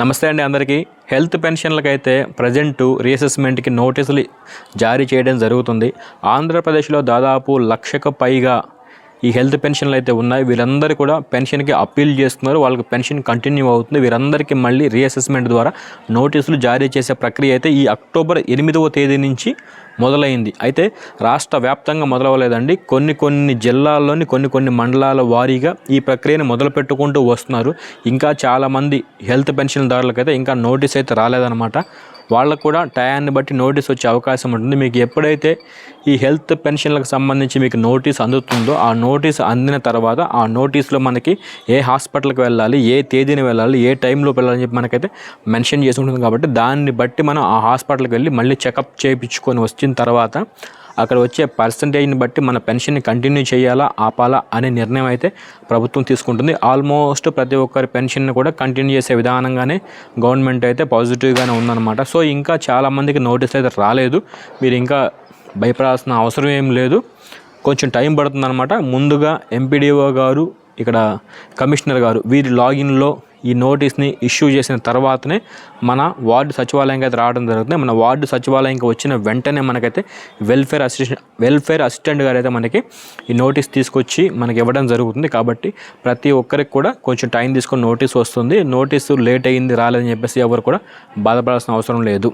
నమస్తే అండి అందరికీ. హెల్త్ పెన్షన్లకైతే అయితే ప్రజెంటు రీఅసెస్మెంట్కి నోటీసులు జారీ చేయడం జరుగుతుంది. ఆంధ్రప్రదేశ్లో దాదాపు లక్షకు పైగా ఈ హెల్త్ పెన్షన్లు అయితే ఉన్నాయి. వీరందరూ కూడా పెన్షన్కి అప్పీల్ చేస్తున్నారు. వాళ్ళకి పెన్షన్ కంటిన్యూ అవుతుంది. వీరందరికీ మళ్ళీ రీఅసెస్మెంట్ ద్వారా నోటీసులు జారీ చేసే ప్రక్రియ అయితే ఈ అక్టోబర్ ఎనిమిదవ తేదీ నుంచి మొదలైంది. అయితే రాష్ట్ర వ్యాప్తంగా మొదలవ్వలేదండి కొన్ని కొన్ని జిల్లాల్లోని కొన్ని కొన్ని మండలాల వారీగా ఈ ప్రక్రియను మొదలు పెట్టుకుంటూ వస్తున్నారు. ఇంకా చాలామంది హెల్త్ పెన్షన్దారులకైతే ఇంకా నోటీస్ అయితే రాలేదన్నమాట. వాళ్ళకు కూడా టయాన్ని బట్టి నోటీస్ వచ్చే అవకాశం ఉంటుంది. మీకు ఎప్పుడైతే ఈ హెల్త్ పెన్షన్లకు సంబంధించి మీకు నోటీస్ అందుతుందో ఆ నోటీస్ అందిన తర్వాత ఆ నోటీస్లో మనకి ఏ హాస్పిటల్కి వెళ్ళాలి ఏ తేదీన వెళ్ళాలి ఏ టైంలో వెళ్ళాలని చెప్పి మనకైతే మెన్షన్ చేసి ఉంటుంది కాబట్టి దాన్ని బట్టి మనం ఆ హాస్పిటల్కి వెళ్ళి మళ్ళీ చెకప్ చేయించుకొని వచ్చిన తర్వాత అక్కడ వచ్చే పర్సంటేజ్ని బట్టి మన పెన్షన్ని కంటిన్యూ చేయాలా ఆపాలా అనే నిర్ణయం అయితే ప్రభుత్వం తీసుకుంటుంది. ఆల్మోస్ట్ ప్రతి ఒక్కరి పెన్షన్ని కూడా కంటిన్యూ చేసే విధానంగానే గవర్నమెంట్ అయితే పాజిటివ్గానే ఉందన్నమాట. సో ఇంకా చాలామందికి నోటీస్ అయితే రాలేదు. మీరు ఇంకా భయపడాల్సిన అవసరం ఏం లేదు. కొంచెం టైం పడుతుందన్నమాట. ముందుగా ఎంపీడీఓ గారు ఇక్కడ కమిషనర్ గారు వీరి లాగిన్లో ఈ నోటీస్ని ఇష్యూ చేసిన తర్వాతనే మన వార్డు సచివాలయంకి అయితే రావడం జరుగుతుంది. మన వార్డు సచివాలయంకి వచ్చిన వెంటనే మనకైతే వెల్ఫేర్ అసిస్టెంట్ వెల్ఫేర్ అసిస్టెంట్ గారు అయితే మనకి ఈ నోటీస్ తీసుకొచ్చి మనకి ఇవ్వడం జరుగుతుంది. కాబట్టి ప్రతి ఒక్కరికి కూడా కొంచెం టైం తీసుకొని నోటీస్ వస్తుంది. నోటీసు లేట్ అయ్యింది రాలేదని చెప్పేసి ఎవరు కూడా బాధపడాల్సిన అవసరం లేదు.